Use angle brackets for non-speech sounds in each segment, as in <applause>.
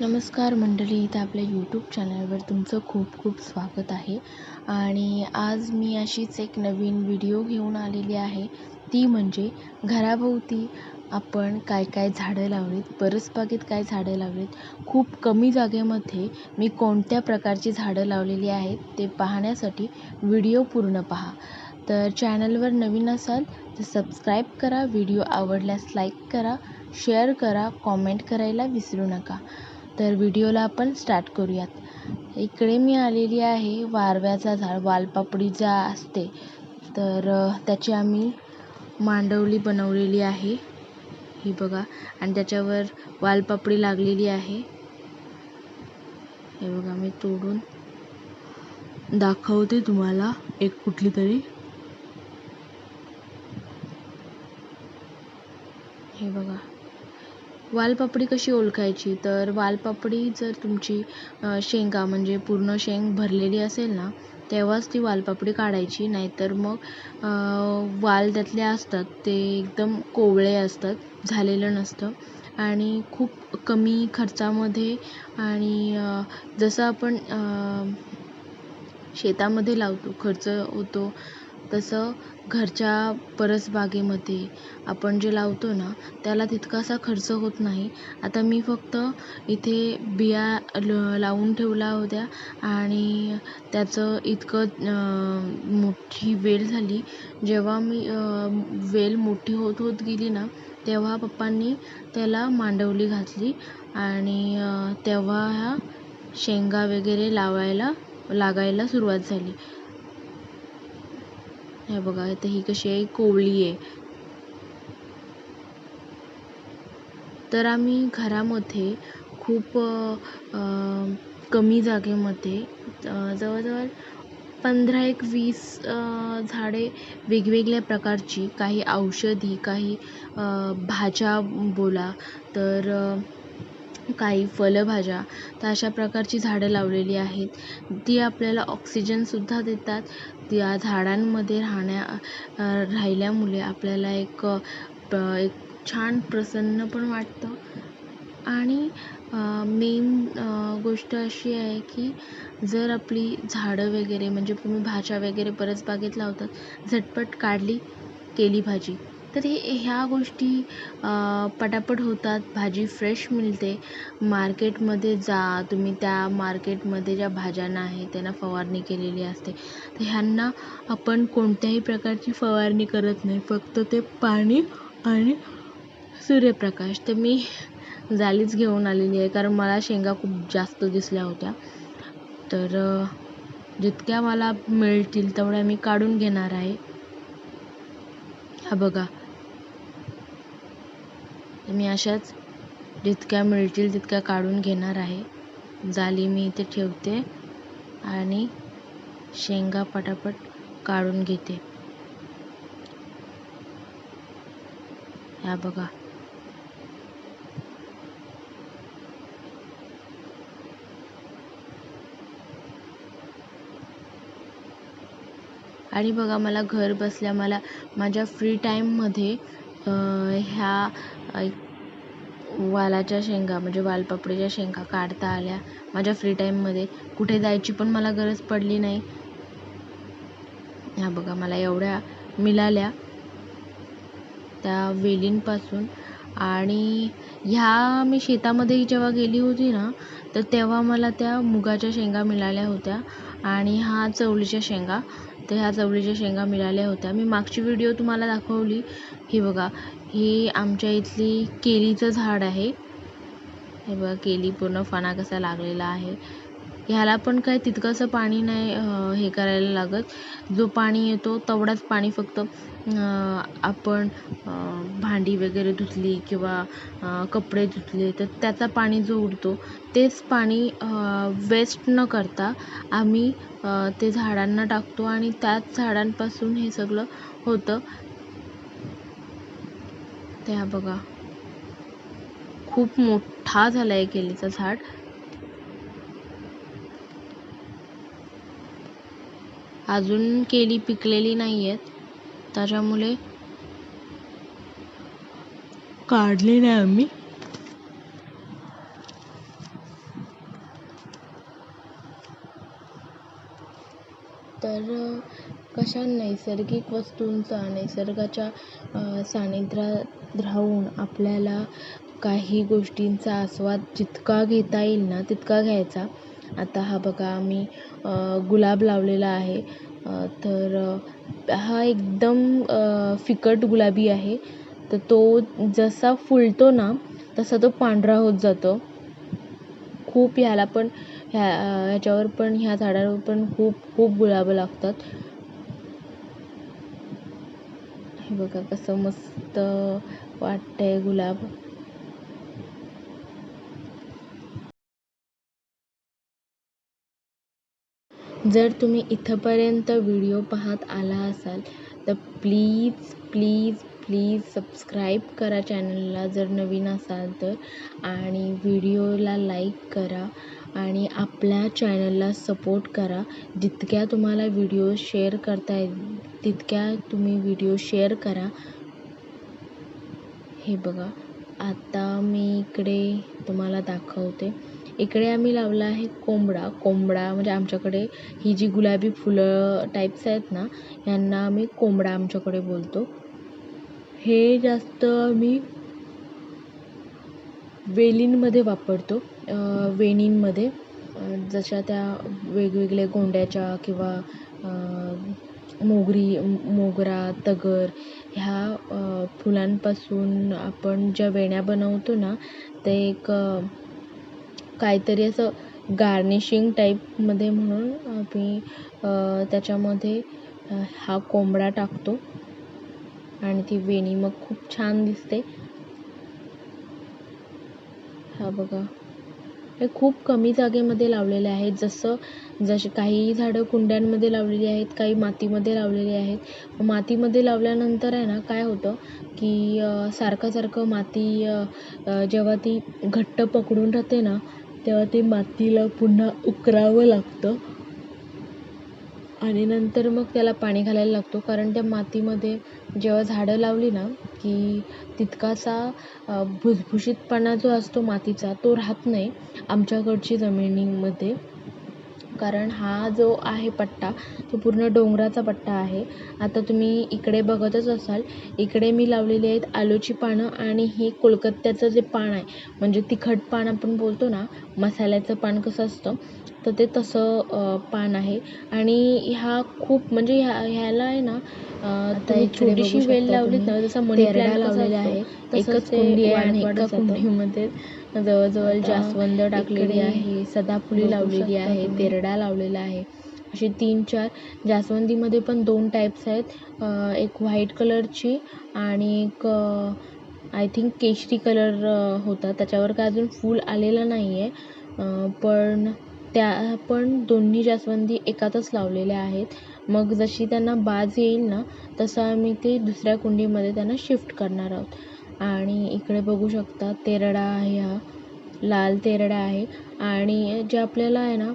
नमस्कार मंडळी इथं आपल्या यूट्यूब चॅनलवर तुमचं खूप खूप स्वागत आहे. आणि आज मी अशीच एक नवीन व्हिडिओ घेऊन आलेली आहे. ती म्हणजे घराभोवती आपण काय काय झाडं लावलीत परसबागेत काय झाडं लावलीत खूप कमी जागेमध्ये मी कोणत्या प्रकारची झाडं लावलेली आहेत ते पाहण्यासाठी व्हिडिओ पूर्ण पहा. तर चॅनलवर नवीन असाल तर सबस्क्राईब करा व्हिडिओ आवडल्यास लाईक करा शेअर करा कॉमेंट करायला विसरू नका. तर व्हिडिओला आपण स्टार्ट करूयात. इकडे मी आलेली आहे वारव्याचा झाड वालपापडी जा असते. तर त्याची आम्ही मांडवली बनवलेली आहे. ही बघा. आणि त्याच्यावर वालपापडी लागलेली आहे. हे बघा मी तोडून दाखवते तुम्हाला एक कुठली तरी. हे बघा. वालपापडी कशी ओळखायची? तर वालपापडी जर तुमची शेंगा म्हणजे पूर्ण शेंग भरलेली असेल ना तेव्हाच ती वालपापडी काढायची. नाहीतर मग वाल त्यातले असतात ते एकदम कोवळे असतात झालेलं नसतं. आणि खूप कमी खर्चामध्ये आणि जसं आपण शेतामध्ये लावतो खर्च होतो तसं घरच्या परसबागेमध्ये आपण जे लावतो ना त्याला तितकासा खर्च होत नाही. आता मी फक्त इथे बिया ल लावून ठेवल्या होत्या आणि त्याचं इतकं मोठी वेल झाली. जेव्हा मी वेल मोठी होत होत गेली ना तेव्हा पप्पांनी त्याला मांडवली घातली आणि तेव्हा ह्या शेंगा वगैरे लावायला लागायला सुरुवात झाली. हे बघा आता ही कशी आहे कोवळी आहे. तर आम्ही घरामध्ये खूप कमी जागेमध्ये जवळजवळ पंधरा एक वीस झाडे वेगवेगळ्या प्रकारची काही औषधी काही भाज्या बोला तर काही फळभाज्या तर अशा प्रकारची झाडं लावलेली आहेत. ती आपल्याला ऑक्सिजनसुद्धा देतात. त्या झाडांमध्ये राहण्या राहिल्यामुळे आपल्याला एक एक छान प्रसन्न पण वाटतं. आणि मेन गोष्ट अशी आहे की जर आपली झाडं वगैरे म्हणजे तुम्ही भाज्या वगैरे परसबागेत लावतात झटपट काढली केली भाजी. तर हे ह्या गोष्टी पटापट होतात. भाजी फ्रेश मिळते. मार्केटमध्ये जा तुम्ही त्या मार्केटमध्ये ज्या भाज्यांना आहे त्यांना फवारणी केलेली असते. तर ह्यांना आपण कोणत्याही प्रकारची फवारणी करत नाही. फक्त ते पाणी आणि सूर्यप्रकाश. तर मी जाळीच घेऊन आलेली आहे कारण मला शेंगा खूप जास्त दिसल्या होत्या. तर जितक्या मला मिळतील तेवढ्या मी काढून घेणार आहे. हा बघा. मी अशाच जितक्या मिळतील तितक्या काढून घेणार आहे. जाली मी इथे ठेवते आणि शेंगा पटापट काढून घेते. ह्या बघा. आणि बघा मला घर बसल्या मला माझ्या फ्री टाईममध्ये ह्या वालाच्या शेंगा म्हणजे वालपापडीच्या शेंगा काढता आल्या माझ्या फ्री टाईममध्ये कुठे जायची पण मला गरज पडली नाही. ह्या बघा मला एवढ्या मिळाल्या त्या वेलींपासून. आणि ह्या मी शेतामध्ये जेव्हा गेली होती ना तर तेव्हा मला त्या मुगाच्या शेंगा मिळाल्या होत्या. आणि हा चवळीच्या शेंगा तर ह्या चवळीच्या शेंगा मिळाल्या होत्या. मी मागची व्हिडिओ तुम्हाला दाखवली. ही बघा ही आमच्या इथली केळीचं झाड आहे. हे बघा केळी पूर्ण फणा कसा लागलेला आहे. ह्याला पण काय तितकंसं पाणी नाही हे करायला लागत. जो पाणी येतो तेवढाच पाणी फक्त आपण भांडी वगैरे धुतली किंवा कपडे धुतले तर त्याचा पाणी जो उरतो तेच पाणी वेस्ट न करता आम्ही ते झाडांना टाकतो आणि त्याच झाडांपासून हे सगळं होतं. त्या बघा. खूप मोठा झाला आहे केळीचं झाड. अजून केळी पिकलेली नाही आहेत त्याच्यामुळे काढले नाही आम्ही. तर कशा नैसर्गिक वस्तूंचा नैसर्गाच्या सानिध्यात राहून आपल्याला काही गोष्टींचा आस्वाद जितका घेता येईल ना तितका घ्यायचा. आता हा बघा आम्ही गुलाब लावलेला आहे. तर हा एकदम फिकट गुलाबी आहे. तर तो जसा फुलतो ना तसा तो पांढरा होत जातो. खूप ह्याला पण ह्या ह्याच्यावर पण ह्या झाडावर पण खूप खूप गुलाबं लागतात. हे बघा कसं मस्त वाटतंय गुलाब. जर तुम्ही इथंपर्यंत व्हिडिओ पाहत आला असाल तर प्लीज प्लीज प्लीज सबस्क्राईब करा चॅनलला जर नवीन असाल तर. आणि व्हिडिओला लाईक करा आणि आपल्या चॅनलला सपोर्ट करा. जितक्या तुम्हाला व्हिडिओ शेअर करता येईल तितक्या तुम्ही व्हिडिओ शेअर करा. हे बघा आता मी इकडे तुम्हाला दाखवते. इकडे आम्ही लावला आहे कोंबडा. कोंबडा म्हणजे आमच्याकडे ही जी गुलाबी फुलं टाईप्स आहेत ना यांना आम्ही कोंबडा आमच्याकडे बोलतो. हे जास्त आम्ही वेलींमध्ये वापरतो. वेणींमध्ये. जशा त्या वेगवेगळ्या गोंड्याच्या किंवा मोगरी मोगरा तगर ह्या फुलांपासून आपण ज्या वेण्या बनवतो ना ते एक काहीतरी असं गार्निशिंग टाईपमध्ये म्हणून आम्ही त्याच्यामध्ये हा कोंबडा टाकतो. आणि ती वेणी मग खूप छान दिसते. हा बघा. हे खूप कमी जागेमध्ये लावलेले आहेत. जसं जसे काही झाडं कुंड्यांमध्ये लावलेली आहेत काही मातीमध्ये लावलेली आहेत. मातीमध्ये लावल्यानंतर आहे ना काय होतं की सारखं सारखं माती जेव्हा ती घट्ट पकडून राहते ना तेव्हा ते मातीला पुन्हा उकरावं लागतं. आणि नंतर मग त्याला पाणी घालायला लागतो. कारण त्या मातीमध्ये जेव्हा झाडं लावली ना की तितकासा भुसभुशीतपणा जो असतो मातीचा तो राहत नाही आमच्याकडची जमिनीमध्ये. कारण हा जो आहे पट्टा तो पूर्ण डोंगराचा पट्टा आहे. आता तुम्ही इकडे बघतच असाल इकडे मी लावलेली आहेत आलूची पानं आणि हे कोलकत्त्याचं जे पान आहे म्हणजे तिखट पान आपण बोलतो ना मसाल्याचं पान कसं असतं तर ते तसं पान आहे. आणि ह्या खूप म्हणजे ह्या ह्याला आहे ना आता एक छोटीशी वेल लावलीत ना जसं मनी प्लॅन्ट लावलेला आहे. एकच कुंडी आहे आणि एका कुंडीमध्ये. जवळजवळ जास्वंद टाकलेली आहे सदाफुली लावलेली आहे तेरडा लावलेला आहे. असे तीन चार जास्वंदीमध्ये पण दोन टाईप्स आहेत. एक व्हाईट कलरची आणि एक आय थिंक केशरी कलर होता. त्याच्यावर काय अजून फूल आलेलं नाही आहे पण त्या पण दोन्ही जास्वंदी एकातच लावलेल्या आहेत. मग जशी त्यांना बाज येईल ना तसं आम्ही ते दुसऱ्या कुंडीमध्ये त्यांना शिफ्ट करणार आहोत. आणि इकडे बघू शकता तेरडा आहे हा. लाल तेरडा आहे. आणि जे आपल्याला आहे ना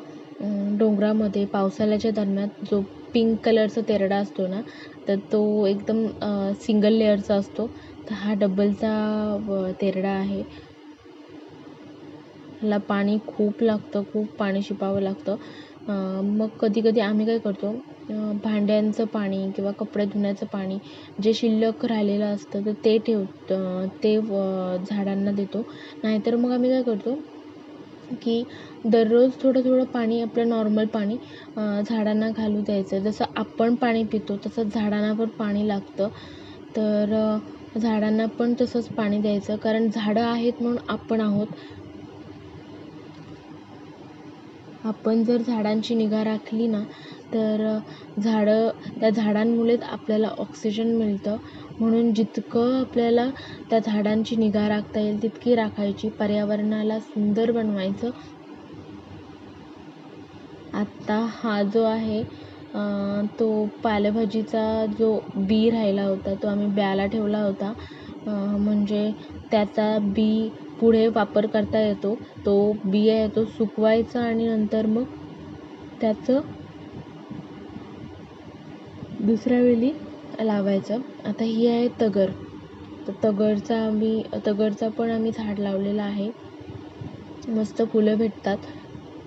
डोंगरामध्ये पावसाळ्याच्या दरम्यान जो पिंक कलरचा तेरडा असतो ना तर तो एकदम सिंगल लेअरचा असतो. तर हा डबलचा तेरडा आहे. ला पाणी खूप लागतं खूप पाणी शिंपावं लागतं. मग कधी कधी आम्ही काय करतो भांड्यांचं पाणी किंवा कपडे धुण्याचं पाणी जे शिल्लक राहिलेलं असतं तर ते ठेव ते झाडांना देतो. नाहीतर मग आम्ही काय करतो की दररोज थोडं थोडं पाणी आपलं नॉर्मल पाणी झाडांना घालू द्यायचं. जसं आपण पाणी पितो तसं झाडांना पण पाणी लागतं. तर झाडांना पण तसंच पाणी द्यायचं. कारण झाडं आहेत म्हणून आपण आहोत. आपण जर झाडांची निगा राखली ना तर झाडं त्या झाडांमुळेच आपल्याला ऑक्सिजन मिळतं. म्हणून जितकं आपल्याला त्या झाडांची निगा राखता येईल तितकी राखायची पर्यावरणाला सुंदर बनवायचं. आत्ता हा जो आहे तो पालेभाजीचा जो बी राहिला होता तो आम्ही ब्याला ठेवला होता. म्हणजे त्याचा बी पुढे वापर करता येतो तो बिया आहे तो सुकवायचा आणि नंतर मग त्याचं दुसऱ्या वेळी लावायचं. आता ही आहे तगर. तर तगरचा आम्ही तगरचा पण आम्ही झाड लावलेलं आहे. मस्त फुलं भेटतात.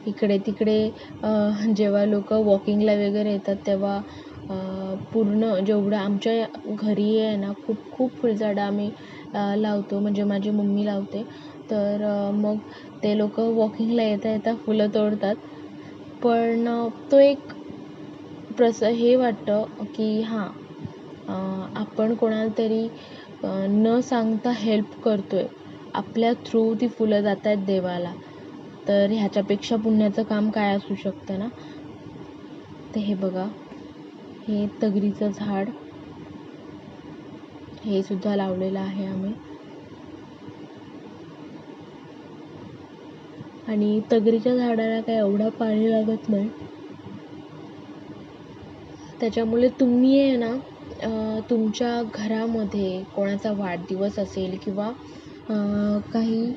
इकडे तिकडे जेव्हा लोक वॉकिंगला वगैरे येतात तेव्हा पूर्ण जेवढं आमच्या घरी आहे ना खूप खूप फुलझाडं आम्ही लावतो. म्हणजे माझी मम्मी लावते. तर मग ते लोक वॉकिंगला येता येता फुलं तोडतात. पण तो एक प्रस हे वाटतं की हां आपण कोणाला तरी न सांगता हेल्प करतो आहे आपल्या थ्रू ती फुलं जात आहेत देवाला. तर ह्याच्यापेक्षा पुण्याचं काम काय असू शकतं ना? ते हे बघा. हे तगरीचं झाड. हे सुद्धा लावलेलं आहे आम्ही. आणि तगरीच्या झाडाला काय एवढं पाणी लागत नाही. त्याच्यामुळे तुम्ही आहे ना तुमच्या घरामध्ये कोणाचा वाढदिवस असेल किंवा काही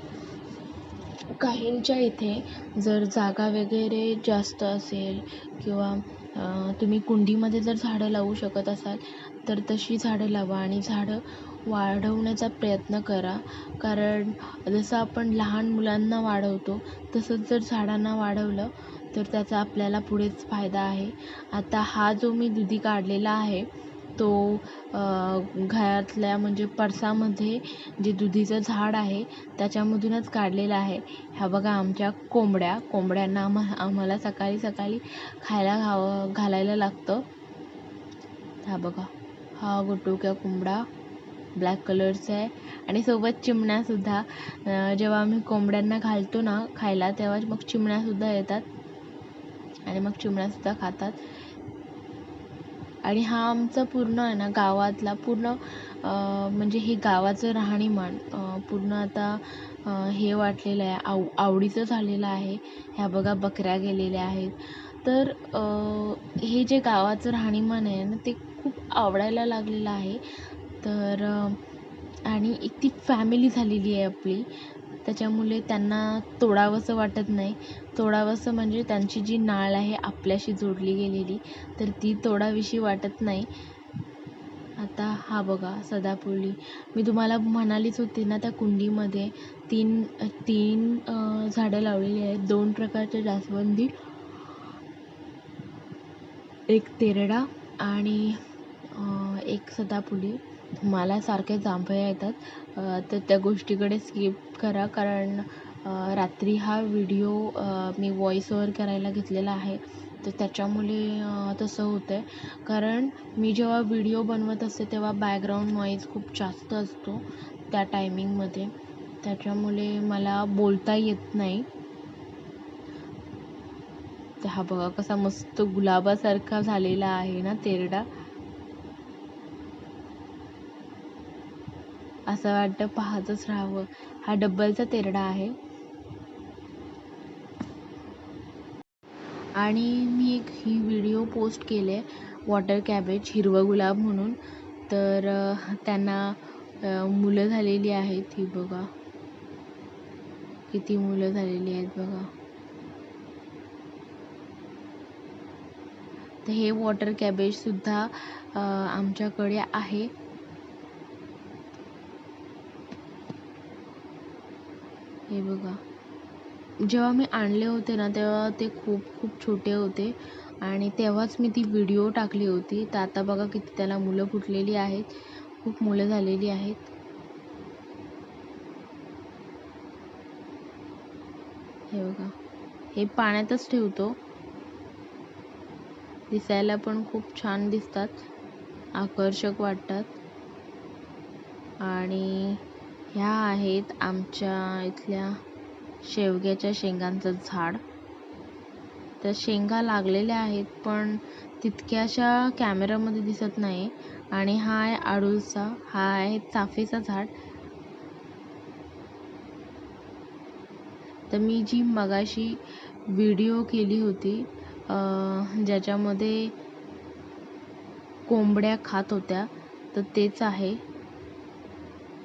काहींच्या इथे जर जागा वगैरे जास्त असेल किंवा तुम्ही कुंडीमध्ये जर झाडं लावू शकत असाल तर तशी झाडं लावा आणि झाडं वाढवण्याचा प्रयत्न करा. कारण जसं आपण लहान मुलांना वाढवतो तसंच जर झाडांना वाढवलं तर त्याचा आपल्याला पुढेच फायदा आहे. आता हा जो मी दुधी काढलेला आहे तो घरातल्या म्हणजे पर्सामध्ये जे दुधीचं झाड आहे त्याच्यामधूनच काढलेला आहे. ह्या बघा आमच्या कोंबड्या कोंबड्यांना आम्हा आम्हाला सकाळी सकाळी खायला घाव घालायला लागतं. हा बघा. हा गुटुक्या कोंबडा ब्लॅक कलरचा आहे. आणि सोबत चिमण्यासुद्धा जेव्हा आम्ही कोंबड्यांना घालतो ना खायला तेव्हा मग चिमण्यासुद्धा येतात. आणि मग चिमण्यासुद्धा खातात. आणि हा आमचा पूर्ण आहे ना गावातला पूर्ण म्हणजे हे गावाचं राहणीमान. पूर्ण आता हे वाटलेलं आहे. आव आवडीचं झालेलं आहे. ह्या बघा बकऱ्या गेलेल्या आहेत. तर हे जे गावाचं राहणीमान आहे ना ते खूप आवडायला लागलेलं आहे. तर आणि एक ती फॅमिली झालेली आहे आपली. त्याच्यामुळे त्यांना तोडावंसं वाटत नाही. तोडावंसं म्हणजे त्यांची जी नाळ आहे आपल्याशी जोडली गेलेली तर ती तोडावीशी वाटत नाही. आता हा बघा सदाफुली मी तुम्हाला म्हणालीच होती ना त्या कुंडीमध्ये तीन तीन झाडं लावलेली आहेत. दोन प्रकारच्या जास्वंदी एक तेरडा आणि एक सदाफुली मला सारखे जांभया येतात. तर त्या गोष्टीकडे स्किप करा कारण रात्री हा व्हिडिओ मी व्हॉईस ओवर करायला घेतलेला आहे. तर त्याच्यामुळे तसं होतं आहे कारण मी जेव्हा व्हिडिओ बनवत असते तेव्हा बॅकग्राऊंड नॉईज खूप जास्त असतो त्या टायमिंगमध्ये त्याच्यामुळे मला बोलता येत नाही. हा बघा कसा मस्त गुलाबासारखा झालेला आहे ना तेरडा. असं वाटतं पाहतच राहावं. हा डब्बलचा तेरडा आहे. आणि मी एक ही व्हिडिओ पोस्ट केले वॉटर कॅबेज हिरवं गुलाब म्हणून. तर त्यांना मुलं झालेली आहेत ही बघा. किती मुलं झालेली आहेत बघा. तर हे वॉटर कॅबेजसुद्धा आमच्याकडे आहे. हे बघा. जेव्हा मी आणले होते ना तेव्हा ते खूप खूप छोटे होते. आणि तेव्हाच मी ती व्हिडिओ टाकली होती. तर आता बघा किती त्याला मुलं फुटलेली आहेत. खूप मुलं झालेली आहेत. हे बघा. हे पाण्यातच ठेवतो. दिसायला पण खूप छान दिसतात. आकर्षक वाटतात. आणि ह्या आहेत आमच्या इथल्या शेवग्याच्या शेंगांचं झाड. तर शेंगा लागलेल्या आहेत पण तितक्याशा कॅमेरामध्ये दिसत नाही. आणि हा आहे अडूळचा हा आहे चाफेचा झाड. तर मी जी मगाशी व्हिडिओ केली होती ज्याच्यामध्ये कोंबड्या खात होत्या तर तेच आहे.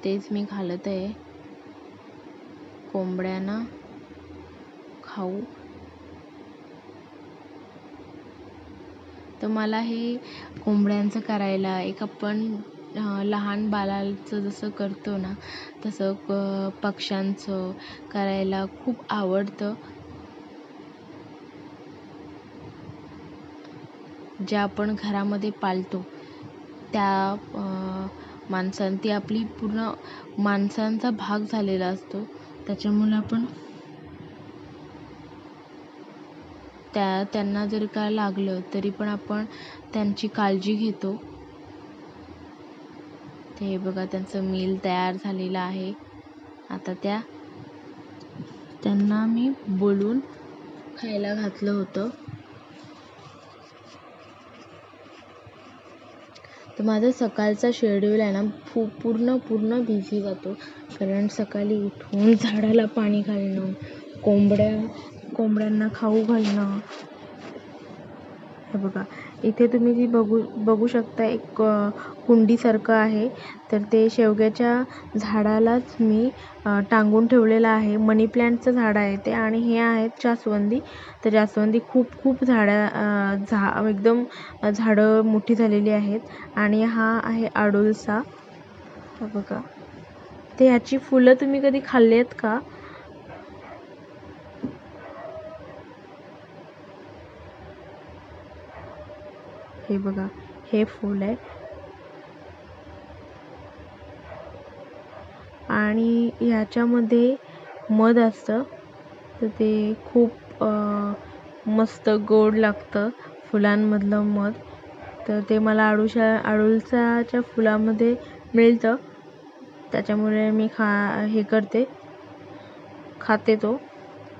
तेच मी घालत आहे. कोंबड्यांना खाऊ. तर मला हे कोंबड्यांचं करायला एक आपण लहान बाळाचं जसं करतो ना तसं क पक्ष्यांचं करायला खूप आवडतं. जे आपण घरामध्ये पाळतो त्या अं, ती आपली पूर्ण माणसांचा भाग झालेला असतो. त्याच्यामुळे आपण त्या त्यांना जर काय लागलं तरी पण आपण त्यांची काळजी घेतो. ते हे बघा त्यांचं मील तयार झालेलं आहे. आता त्या त्यांना मी बोलून खायला घातलं होतं. तर माझा सकाळचा शेड्यूल आहे ना फू पूर्ण पूर्ण बिझी जातो. कारण सकाळी उठून झाडाला पाणी घालणं कोंबड्या कोंबड्यांना खाऊ घालणं. हे बघा. इथे तुम्ही जी बघू बघू शकता एक कुंडीसारखं आहे. तर ते शेवग्याच्या झाडालाच मी टांगून ठेवलेलं आहे. मनी प्लॅन्टचं झाड आहे ते आणि हे आहेत जास्वंदी. तर जास्वंदी खूप खूप झाडं झा एकदम झाडं मोठी झालेली आहेत. आणि हा आहे अडुळसा बघा. ते ह्याची फुलं तुम्ही कधी खाल्ली आहेत का? हे बघा हे फूल आहे. आणि याच्यामध्ये मध असतं. तर ते खूप मस्त गोड लागतं फुलांमधलं मध. तर ते मला अडुशा अडुळसाच्या फुलामध्ये मिळतं. त्याच्यामुळे मी खा हे करते. खाते तो.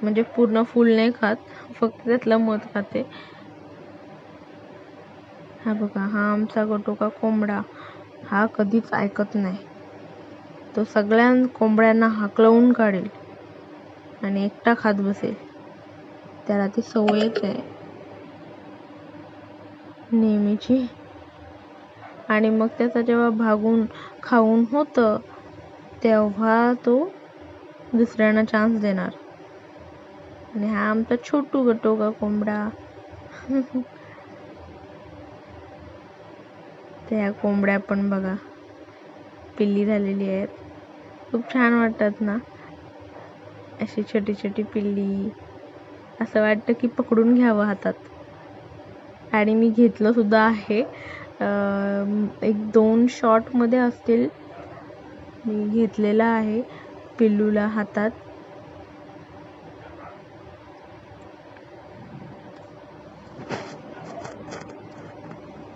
म्हणजे पूर्ण फूल नाही खात फक्त त्यातलं मध खाते. हा बघा हा आमचा गटोका कोंबडा हा कधीच ऐकत नाही. तो सगळ्या कोंबड्यांना हाकलवून काढेल आणि एकटा खात बसेल. त्याला ती सवयच आहे. नेहमीची. आणि मग त्याचा जेव्हा भागून खाऊन होतं तेव्हा तो दुसऱ्यांना चान्स देणार. आणि हा आमचा छोटू गटोका कोंबडा. <laughs> त्या कोंबड्या पण बघा. पिल्ली झालेली आहेत. खूप छान वाटतात ना? अशी छोटी छोटी पिल्ली. असं वाटतं की पकडून घ्यावं हातात. आणि मी घेतलं सुद्धा आहे. एक दोन शॉटमध्ये असतील. मी घेतलेलं आहे पिल्लूला हातात.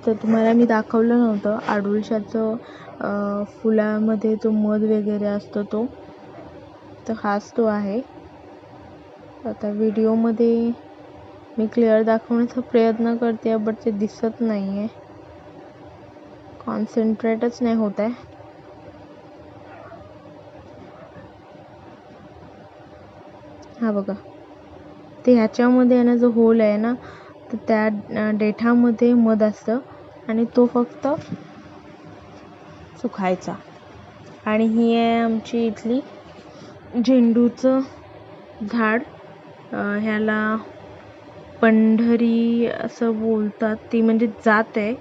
तर तुम्हाला मी दाखवलं नव्हतं. अडुळशाचं फुलामध्ये जो मध वगैरे असतो तो तर हाच तो आहे. आता व्हिडिओमध्ये मी क्लिअर दाखवण्याचा प्रयत्न करते बट ते दिसत नाही आहे कॉन्सन्ट्रेटच नाही होत आहे. हा बघा. ते ह्याच्यामध्ये आहे ना जो होल आहे ना तर त्या देठामध्ये मध असतं आणि तो फक्त सुखायचा. आणि ही आहे आमची इथली झेंडूचं झाड. ह्याला पंढरी असं बोलतात. ती म्हणजे जात आहे.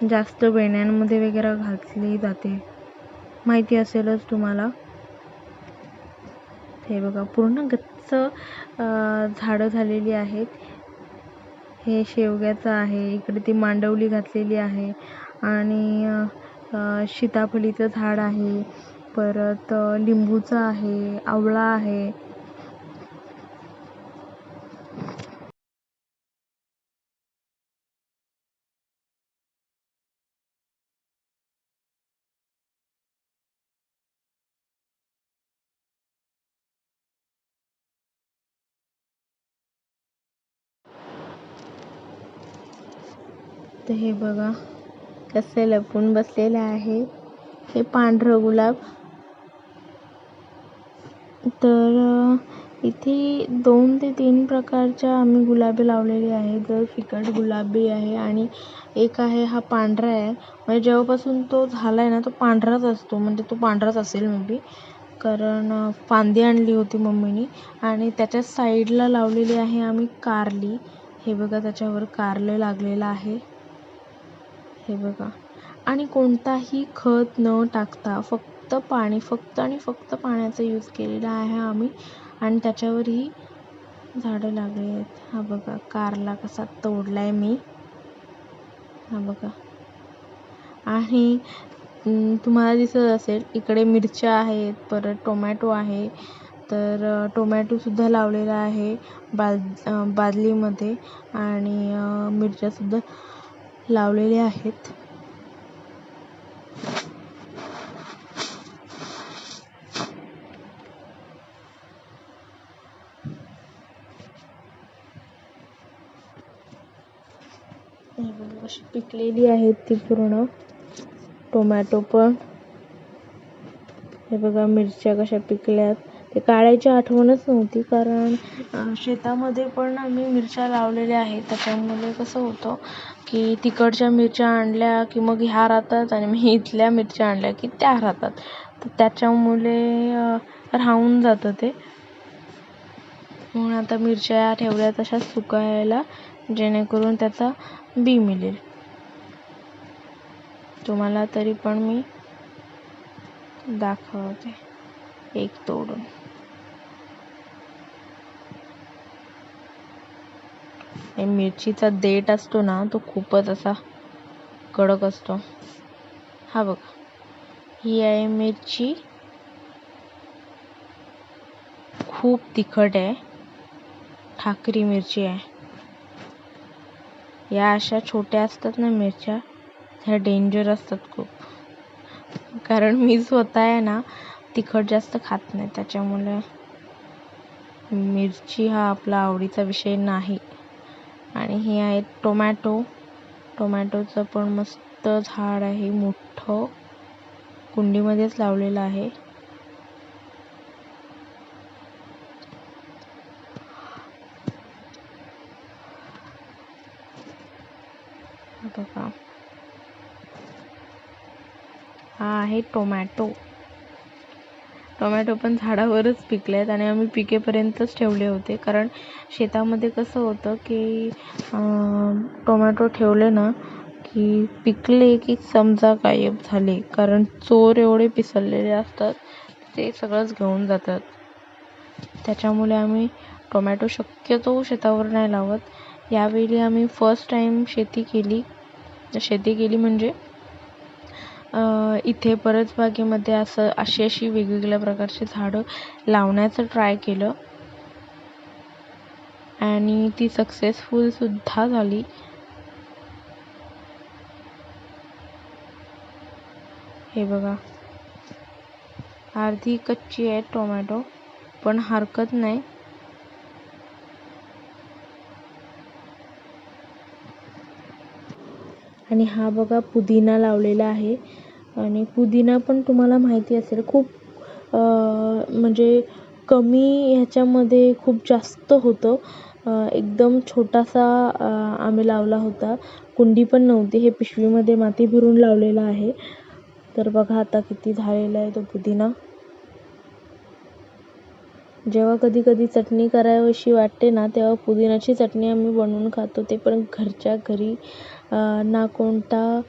जास्त वेण्यांमध्ये वगैरे घातली जाते. माहिती असेलच तुम्हाला. हे बघा पूर्ण गच्च बरीच झाडं झालेली आहेत. हे शेवग्याचं आहे इकडे ती मांडवली घातलेली आहे आणि सीताफळीचं झाड आहे. परत लिंबूचं आहे आवळा आहे. तर हे बघा कसे लपून बसलेले आहे. हे पांढरं गुलाब. तर इथे दोन ते तीन प्रकारच्या आम्ही गुलाबी लावलेली आहे जर फिकट गुलाबी आहे आणि एक आहे हा पांढरा आहे. म्हणजे जेव्हापासून तो झाला आहे ना तो पांढराच असतो. म्हणजे तो पांढराच असेल मे बी कारण फांदी आणली होती मम्मीनी. आणि त्याच्या साईडला लावलेली आहे आम्ही कारली. हे बघा त्याच्यावर कारलं लागलेलं आहे. हे बघा. आणि कोणताही खत न टाकता फक्त पाणी फक्त आणि फक्त पाण्याचा यूज केलेला आहे आम्ही. आणि त्याच्यावरही झाडं लागली आहेत. हा बघा कारला कसा तोडला आहे मी. हा बघा. आणि तुम्हाला दिसत असेल इकडे मिरच्या आहेत परत टोमॅटो आहे. तर टोमॅटोसुद्धा लावलेला आहे बाद बादलीमध्ये. आणि मिरच्यासुद्धा लावलेले आहेत. अशी पिकलेली आहेत ती पूर्ण. टोमॅटो पण. हे बघा मिरच्या कशा पिकल्यात. ते काढायची आठवणच नव्हती कारण शेतामध्ये पण आम्ही मिरच्या लावलेल्या आहेत. त्याच्यामुळे कसं होतं की तिकडच्या मिरच्या आणल्या की मग ह्या राहतात आणि मी इथल्या मिरच्या आणल्या की त्या राहतात. तर त्याच्यामुळे राहून जातं ते. म्हणून आता मिरच्या ठेवल्या तशाच सुकायला जेणेकरून त्याचा बी मिळेल. तुम्हाला तरी पण मी दाखवते. एक तोडून. मिरचीचा देठ असतो ना तो खूपच असा कडक असतो. हा बघा. ही आहे मिरची. खूप तिखट आहे. ठाकरी मिरची आहे. या अशा छोट्या असतात ना मिरच्या ह्या डेंजर असतात खूप. कारण मी स्वतः आहे ना तिखट जास्त खात नाही त्याच्यामुळे मिरची हा आपला आवडीचा विषय नाही. आणि हे आहे टोमॅटो. टोमॅटोचं पण मस्त झाड आहे मोठं. कुंडीमध्येच लावलेलं आहे. बघा. हा आहे टोमॅटो. टोमॅटो पण झाडावरच पिकले आहेत आणि आम्ही पिकेपर्यंतच ठेवले होते. कारण शेतामध्ये कसं होतं की टोमॅटो ठेवले ना की पिकले की समजा गायब झाले. कारण चोर एवढे पिसरलेले असतात ते सगळंच घेऊन जातात. त्याच्यामुळे आम्ही टोमॅटो शक्यतो शेतावर नाही लावत. यावेळी आम्ही फर्स्ट टाईम शेती केली. शेती केली म्हणजे इथे इथे परसबागेमध्ये असं अशी अशी वेगवेगळ्या प्रकारची झाडं लावण्याचं ट्राय केलं. आणि ती सक्सेसफुल सुद्धा झाली. हे बघा. अर्धी कच्ची आहे टोमॅटो पण हरकत नाही. आणि हा बघा पुदिना लावलेला आहे. आणि पुदिना पण तुम्हाला माहिती असेल खूप म्हणजे कमी ह्याच्यामध्ये खूप जास्त होतं. एकदम छोटासा आम्ही लावला होता. कुंडी पण नव्हती हे पिशवीमध्ये माती भरून लावलेलं आहे. तर बघा आता किती झालेला आहे तो पुदिना. जेव्हा कधी कधी चटणी करावीशी वाटते ना तेव्हा पुदिन्याची चटणी आम्ही बनवून खातो. ते पण घरच्या घरी. ना कोणता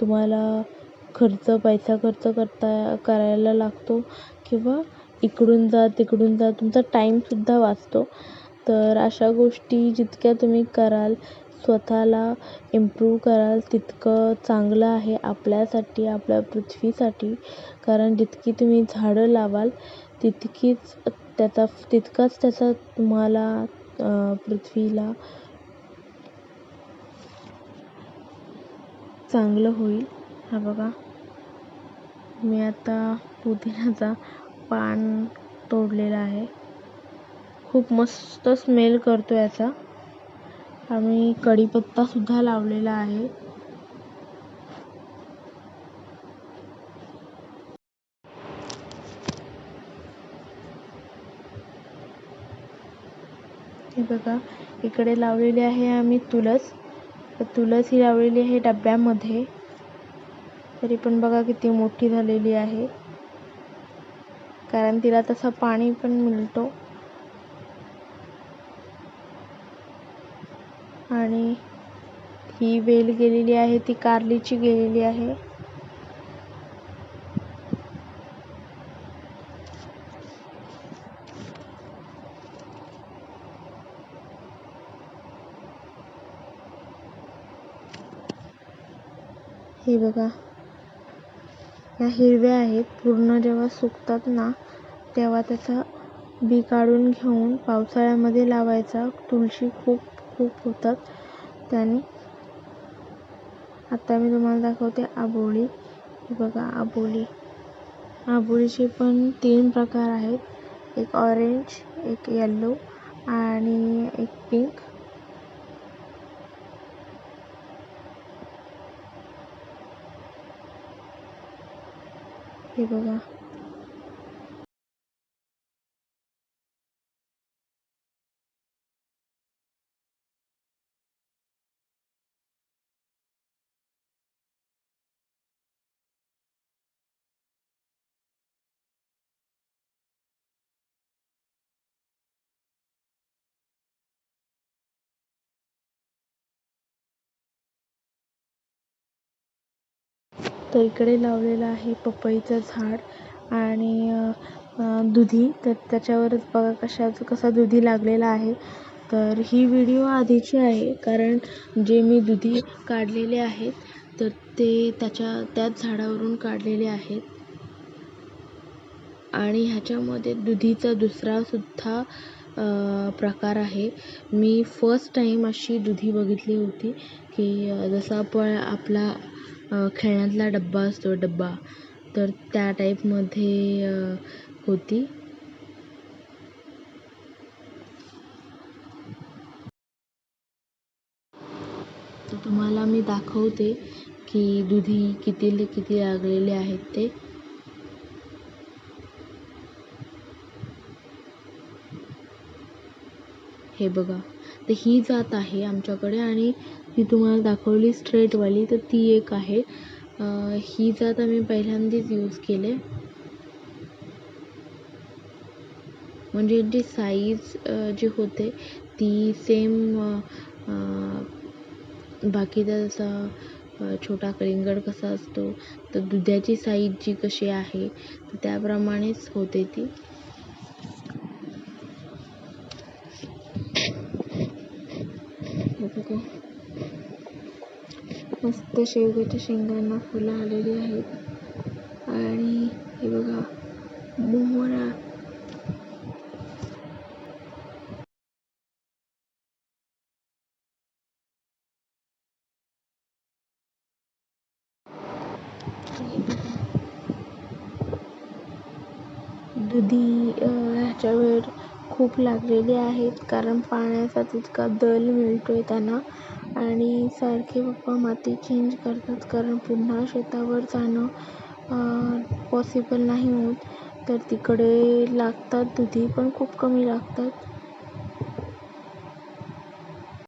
तुम्हाला खर्च पैसा खर्च करता करायला लागतो किंवा इकडून जा तिकडून जा तुमचा टाईमसुद्धा वाचतो. तर अशा गोष्टी जितक्या तुम्ही कराल स्वतःला इम्प्रूव्ह कराल तितकं चांगलं आहे आपल्यासाठी आपल्या पृथ्वीसाठी. कारण जितकी तुम्ही झाडं लावाल तितकीच त्याचा तितकाच त्याचा तुम्हाला पृथ्वीला चांगलं होईल. हा बघा. मी आता पुदिन्याचा पान तोडलेला आहे. खूप मस्त स्मेल करतो याचा. आम्ही कढीपत्तासुद्धा लावलेला आहे. हे बघा इकडे लावलेली आहे आम्ही तुळस तुळस ही लावलेली आहे डब्यामध्ये. तरी पण बघा किती मोठी झालेली आहे. कारण तिला तसा पाणी पण मिळतो. आणि ही वेल गेलेली आहे ती कारलीची गेलेली आहे. हे बघा. त्या हिरव्या आहेत. पूर्ण जेव्हा सुकतात ना तेव्हा त्याचा बी काढून घेऊन पावसाळ्यामध्ये लावायचा. तुळशी खूप खूप होतात. त्याने आता मी तुम्हाला दाखवते आबोली. हे बघा आबोली. आबोलीचे पण तीन प्रकार आहेत. एक ऑरेंज एक येल्लो आणि एक पिंक हे बघा तर इकडे लावलेलं आहे पपईचं झाड आणि दुधी. तर त्याच्यावरच बघा कशाचं कसा दुधी लागलेला आहे. तर ही व्हिडिओ आधीची आहे कारण जे मी दुधी काढलेले आहेत तर ते त्याच्या त्याच झाडावरून काढलेले आहेत. आणि ह्याच्यामध्ये दुधीचा दुसरा सुद्धा प्रकार आहे. मी फर्स्ट टाईम अशी दुधी बघितली होती की जसं आपण आपला खेळण्यातला डब्बा असतो डब्बा. तर त्या टाईपमध्ये होती. तर तुम्हाला मी दाखवते की दुधी किती किती लागलेले आहेत ते. हे बघा. तर ही जात आहे आमच्याकडे आणि ती तुम्हाला दाखवली स्ट्रेटवाली तर ती एक आहे. ही जात आम्ही पहिल्यांदाच यूज केले. म्हणजे जी साईज जी होते ती सेम बाकीचा जसा छोटा कलिंगड कसा असतो तर दुधाची साईज जी कशी आहे तर त्याप्रमाणेच होते ती. मस्त शेवग्याच्या शेंगांना फुलं आलेली आहेत. आणि हे बघा मोहरा. दुधी ह्याच्या वेळ खूप लागलेली आहेत कारण पाण्याचा तितका दल मिळतोय त्यांना. आणि सारखे पप्पा माती चेंज करतात कारण पुन्हा शेतावर जाणं पॉसिबल नाही होत. तर तिकडे लागतात दुधी पण खूप कमी लागतात.